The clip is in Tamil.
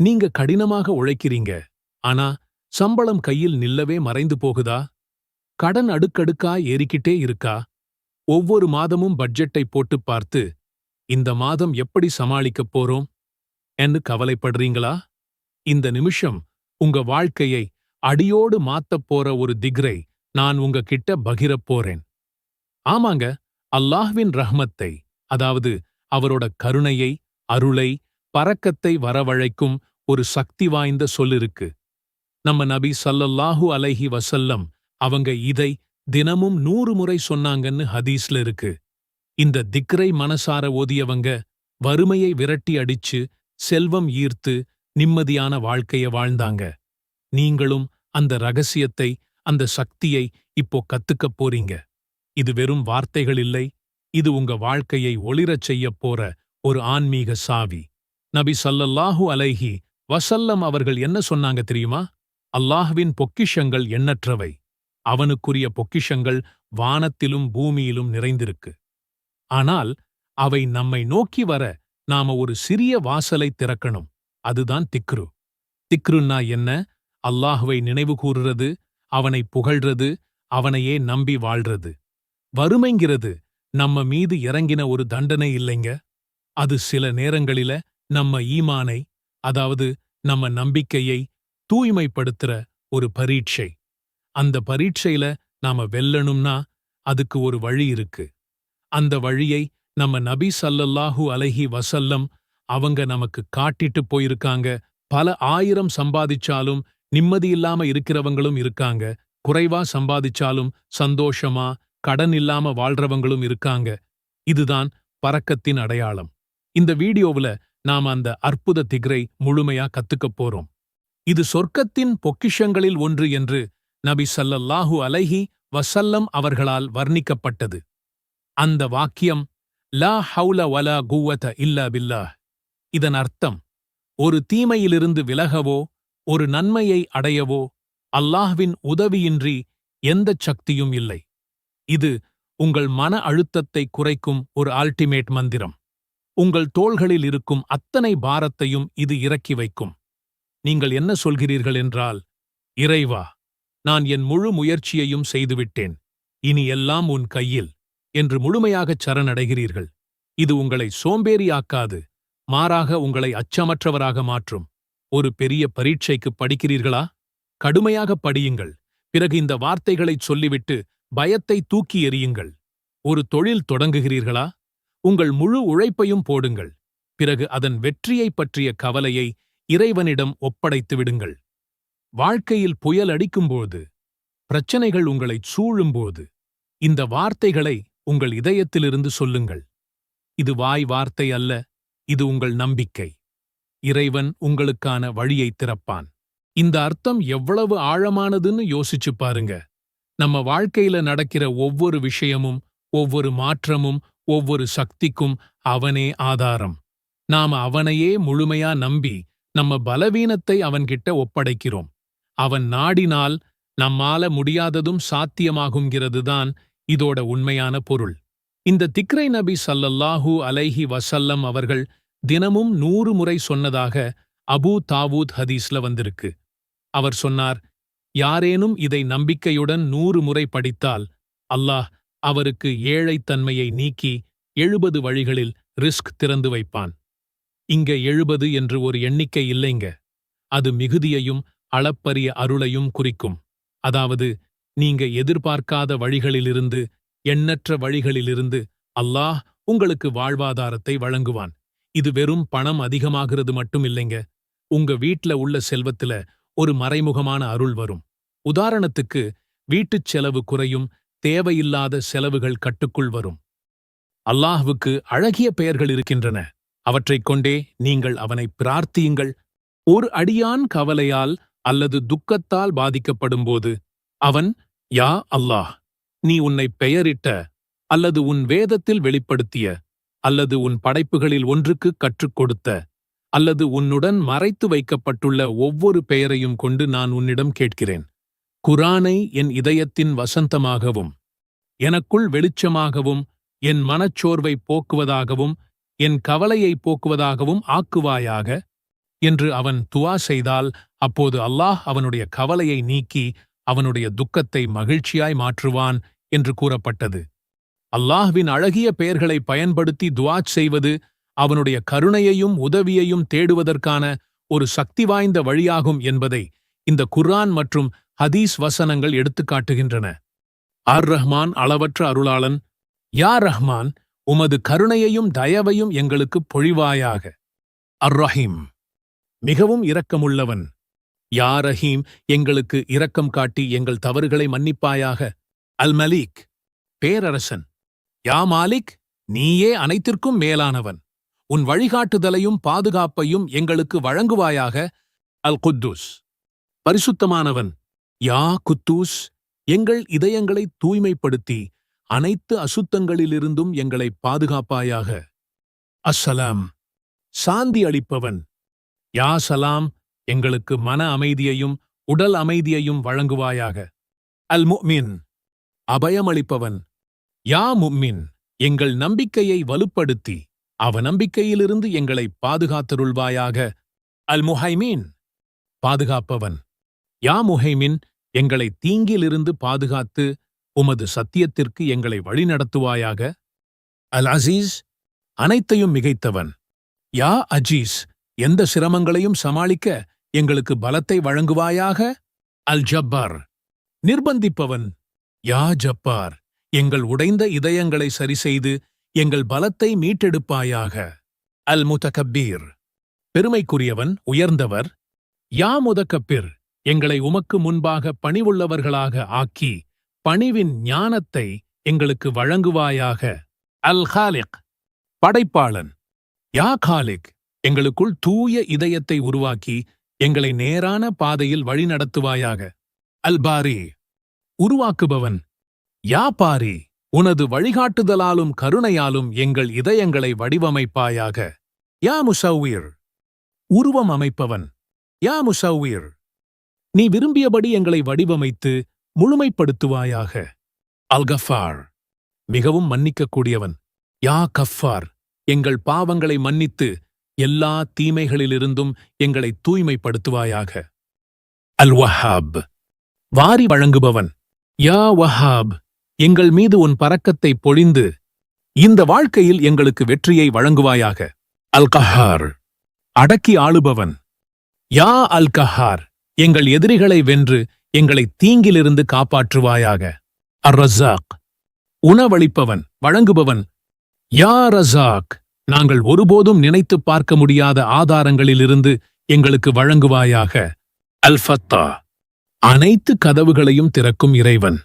நீங்க கடினமாக உழைக்கிறீங்க ஆனா சம்பளம் கையில் நில்லவே மறைந்து போகுதா? கடன் அடுக்கடுக்கா ஏறிக்கிட்டே இருக்கா? ஒவ்வொரு மாதமும் பட்ஜெட்டை போட்டு பார்த்து இந்த மாதம் எப்படி சமாளிக்கப் போறோம்? என்று கவலைப்படுறீங்களா? இந்த நிமிஷம் உங்க வாழ்க்கையை அடியோடு மாத்தப் போற ஒரு திக்ரை நான் உங்க கிட்ட பகிரப் போறேன். ஆமாங்க அல்லாஹ்வின் ரஹ்மத்தை அதாவது அவரோட கருணையை அருளை பறக்கத்தை வரவழைக்கும் ஒரு சக்தி வாய்ந்த சொல்லிருக்கு. நம்ம நபி சல்லல்லாஹு அலைஹி வசல்லம் அவங்க இதை தினமும் நூறு முறை சொன்னாங்கன்னு ஹதீஸ்ல இருக்கு. இந்த திக்ரை மனசார ஓதியவங்க வறுமையை விரட்டி அடிச்சு செல்வம் ஈர்த்து நிம்மதியான வாழ்க்கைய வாழ்ந்தாங்க. நீங்களும் அந்த ரகசியத்தை அந்த சக்தியை இப்போ கத்துக்கப் போறீங்க. இது வெறும் வார்த்தைகள் இல்லை இது உங்க வாழ்க்கையை ஒளிரச் செய்யப் போற ஒரு ஆன்மீக சாவி. நபி சல்லல்லாஹு அலைஹி வசல்லம் அவர்கள் என்ன சொன்னாங்க தெரியுமா? அல்லாஹ்வின் பொக்கிஷங்கள் எண்ணற்றவை. அவனுக்குரிய பொக்கிஷங்கள் வானத்திலும் பூமியிலும் நிறைந்திருக்கு. ஆனால் அவை நம்மை நோக்கி வர நாம ஒரு சிறிய வாசலை திறக்கணும். அதுதான் திக்ரு. திக்ருன்னா என்ன? அல்லாஹுவை நினைவு கூறுறது அவனை புகழ்றது அவனையே நம்பி வாழ்றது. வறுமைங்கிறது நம்ம மீது இறங்கின ஒரு தண்டனை இல்லைங்க. அது சில நேரங்களில நம்ம ஈமானை அதாவது நம்ம நம்பிக்கையை தூய்மைப்படுத்துற ஒரு பரீட்சை. அந்த பரீட்சையில நாம வெல்லணும்னா அதுக்கு ஒரு வழி இருக்கு. அந்த வழியை நம்ம நபி சல்லல்லாஹூ அலஹி வசல்லம் அவங்க நமக்கு காட்டிட்டு போயிருக்காங்க. பல ஆயிரம் சம்பாதிச்சாலும் நிம்மதியில்லாம இருக்கிறவங்களும் இருக்காங்க. குறைவா சம்பாதிச்சாலும் சந்தோஷமா கடன் இல்லாம வாழ்றவங்களும் இருக்காங்க. இதுதான் பறக்கத்தின் அடையாளம். இந்த வீடியோவுல நாம் அந்த அற்புத திகரை முழுமையா கத்துக்கப் போறோம். இது சொர்க்கத்தின் பொக்கிஷங்களில் ஒன்று என்று நபி சல்லல்லாஹு அலைஹி வசல்லம் அவர்களால் வர்ணிக்கப்பட்டது. அந்த வாக்கியம் லா ஹவுல வலா குவத இல்லா பில்லாஹ். இதன் அர்த்தம் ஒரு தீமையிலிருந்து விலகவோ ஒரு நன்மையை அடையவோ அல்லாஹ்வின் உதவியின்றி எந்தச் சக்தியும் இல்லை. இது உங்கள் மன அழுத்தத்தை குறைக்கும் ஒரு அல்டிமேட் மந்திரம். உங்கள் தோள்களில் இருக்கும் அத்தனை பாரத்தையும் இது இறக்கி வைக்கும். நீங்கள் என்ன சொல்கிறீர்கள் என்றால் இறைவா நான் என் முழு முயற்சியையும் செய்துவிட்டேன். இனி எல்லாம் உன் கையில் என்று முழுமையாகச் சரணடைகிறீர்கள். இது உங்களை சோம்பேறியாக்காது மாறாக உங்களை அச்சமற்றவராக மாற்றும். ஒரு பெரிய பரீட்சைக்கு படிக்கிறீர்களா? கடுமையாக படியுங்கள். பிறகு இந்த வார்த்தைகளைச் சொல்லிவிட்டு பயத்தை தூக்கி எறியுங்கள். ஒரு தொழில் தொடங்குகிறீர்களா? உங்கள் முழு உழைப்பையும் போடுங்கள். பிறகு அதன் வெற்றியைப் பற்றிய கவலையை இறைவனிடம் ஒப்படைத்து விடுங்கள். வாழ்க்கையில் புயல் அடிக்கும்போது பிரச்சனைகள் உங்களைச் சூழும்போது இந்த வார்த்தைகளை உங்கள் இதயத்திலிருந்து சொல்லுங்கள். இது வாய் வார்த்தை அல்ல இது உங்கள் நம்பிக்கை. இறைவன் உங்களுக்கான வழியை திறப்பான். இந்த அர்த்தம் எவ்வளவு ஆழமானதுன்னு யோசிச்சு பாருங்க. நம்ம வாழ்க்கையில நடக்கிற ஒவ்வொரு விஷயமும் ஒவ்வொரு மாற்றமும் ஒவ்வொரு சக்திக்கும் அவனே ஆதாரம். நாம அவனையே முழுமையா நம்பி நம்ம பலவீனத்தை அவன்கிட்ட ஒப்படைக்கிறோம். அவன் நாடினால் நம்மால முடியாததும் சாத்தியமாகுங்கிறதுதான் இதோட உண்மையான பொருள். இந்த திக்ரை நபி சல்லல்லாஹூ அலைஹி வசல்லம் அவர்கள் தினமும் நூறு முறை சொன்னதாக அபூ தாவூத் ஹதீஸ்ல வந்திருக்கு. அவர் சொன்னார் யாரேனும் இதை நம்பிக்கையுடன் நூறு முறை படித்தால் அல்லாஹ் அவருக்கு ஏழைத்தன்மையை நீக்கி எழுபது வழிகளில் ரிஸ்க் திறந்து வைப்பான். இங்க எழுபது என்று ஒரு எண்ணிக்கை இல்லைங்க. அது மிகுதியையும் அளப்பரிய அருளையும் குறிக்கும். அதாவது நீங்க எதிர்பார்க்காத வழிகளிலிருந்து எண்ணற்ற வழிகளிலிருந்து அல்லாஹ் உங்களுக்கு வாழ்வாதாரத்தை வழங்குவான். இது வெறும் பணம் அதிகமாகிறது மட்டும் இல்லைங்க. உங்க வீட்ல உள்ள செல்வத்துல ஒரு மறைமுகமான அருள் வரும். உதாரணத்துக்கு வீட்டுச் செலவு குறையும் தேவையில்லாத செலவுகள் கட்டுக்குள் வரும். அல்லாஹ்வுக்கு அழகிய பெயர்கள் இருக்கின்றன. அவற்றைக் கொண்டே நீங்கள் அவனை பிரார்த்தியுங்கள். ஒரு அடியான் கவலையால் அல்லது துக்கத்தால் பாதிக்கப்படும்போது அவன் யா அல்லாஹ் நீ உன்னை பெயரிட்ட அல்லது உன் வேதத்தில் வெளிப்படுத்திய அல்லது உன் படைப்புகளில் ஒன்றுக்கு கற்றுக் கொடுத்த அல்லது உன்னுடன் மறைத்து வைக்கப்பட்டுள்ள ஒவ்வொரு பெயரையும் கொண்டு நான் உன்னிடம் கேட்கிறேன். குரானை என் இதயத்தின் வசந்தமாகவும் எனக்குள் வெளிச்சமாகவும் என் மனச்சோர்வை போக்குவதாகவும் என் கவலையை போக்குவதாகவும் ஆக்குவாயாக என்று அவன் துவா செய்தால் அப்போது அல்லாஹ் அவனுடைய கவலையை நீக்கி அவனுடைய துக்கத்தை மகிழ்ச்சியாய் மாற்றுவான் என்று கூறப்பட்டது. அல்லாஹ்வின் அழகிய பெயர்களை பயன்படுத்தி துவா செய்வது அவனுடைய கருணையையும் உதவியையும் தேடுவதற்கான ஒரு சக்தி வாய்ந்த வழியாகும் என்பதை இந்த குர்ஆன் மற்றும் ஹதீஸ் வசனங்கள் எடுத்துக்காட்டுகின்றன ஆர் ரஹ்மான் அளவற்ற அருளாளன். யா ரஹ்மான் உமது கருணையையும் தயவையும் எங்களுக்கு பொழிவாயாக. அர் ரஹீம் மிகவும் இரக்கமுள்ளவன். யா ரஹீம் எங்களுக்கு இரக்கம் காட்டி எங்கள் தவறுகளை மன்னிப்பாயாக. அல் மலீக் பேரரசன். யா மாலிக் நீயே அனைத்திற்கும் மேலானவன். உன் வழிகாட்டுதலையும் பாதுகாப்பையும் எங்களுக்கு வழங்குவாயாக. அல் குத்தூஸ் பரிசுத்தமானவன். யா குத்தூஸ் எங்கள் இதயங்களை தூய்மைப்படுத்தி அனைத்து அசுத்தங்களிலிருந்தும் எங்களை பாதுகாப்பாயாக. அஸ்ஸலாம் சாந்தி அளிப்பவன். யா சலாம் எங்களுக்கு மன அமைதியையும் உடல் அமைதியையும் வழங்குவாயாக. அல் முமின் அபயமளிப்பவன். யா மும்மின் எங்கள் நம்பிக்கையை வலுப்படுத்தி அவநம்பிக்கையிலிருந்து எங்களை பாதுகாத்தருள்வாயாக. அல் முஹைமீன் பாதுகாப்பவன். யா முஹைமின் எங்களை தீங்கிலிருந்து பாதுகாத்து உமது சத்தியத்திற்கு எங்களை வழிநடத்துவாயாக? அல் அசீஸ் அனைத்தையும் மிகைத்தவன். யா அஜீஸ் எந்த சிரமங்களையும் சமாளிக்க எங்களுக்கு பலத்தை வழங்குவாயாக? அல் ஜப்பார் நிர்பந்திப்பவன். யா ஜப்பார் எங்கள் உடைந்த இதயங்களை சரிசெய்து எங்கள் பலத்தை மீட்டெடுப்பாயாக? அல் முதகப்பீர் பெருமைக்குரியவன் உயர்ந்தவர். யா முதக்கப்பிர் எங்களை உமக்கு முன்பாக பணிவுள்ளவர்களாக ஆக்கி பணிவின் ஞானத்தை எங்களுக்கு வழங்குவாயாக. அல் ஹாலிக் படைப்பாளன். யா காலிக் எங்களுக்குள் தூய இதயத்தை உருவாக்கி எங்களை நேரான பாதையில் வழிநடத்துவாயாக அல்பாரி உருவாக்குபவன். யா பாரி உனது வழிகாட்டுதலாலும் கருணையாலும் எங்கள் இதயங்களை வடிவமைப்பாயாக. யா முசவீர் உருவம் அமைப்பவன். யா முசவீர் நீ விரும்பியபடி எங்களை வடிவமைத்து முழுமைப்படுத்துவாயாக. அல்கஃபார் மிகவும் மன்னிக்கக்கூடியவன். யா கஃபார் எங்கள் பாவங்களை மன்னித்து எல்லா தீமைகளிலிருந்தும் எங்களை தூய்மைப்படுத்துவாயாக. அல் வஹாப் வாரி வழங்குபவன். யா வஹாப் எங்கள் மீது உன் பறக்கத்தை பொழிந்து இந்த வாழ்க்கையில் எங்களுக்கு வெற்றியை வழங்குவாயாக. அல்கஹார் அடக்கி ஆளுபவன். யா அல்கஹார் எங்கள் எதிரிகளை வென்று எங்களை தீங்கிலிருந்து காப்பாற்றுவாயாக. அர் ரசாக் உணவளிப்பவன் வழங்குபவன். யா ரசாக் நாங்கள் ஒருபோதும் நினைத்துப் பார்க்க முடியாத ஆதாரங்களிலிருந்து எங்களுக்கு வழங்குவாயாக. அல்ஃபத்தா. அனைத்து கதவுகளையும் திறக்கும் இறைவன்.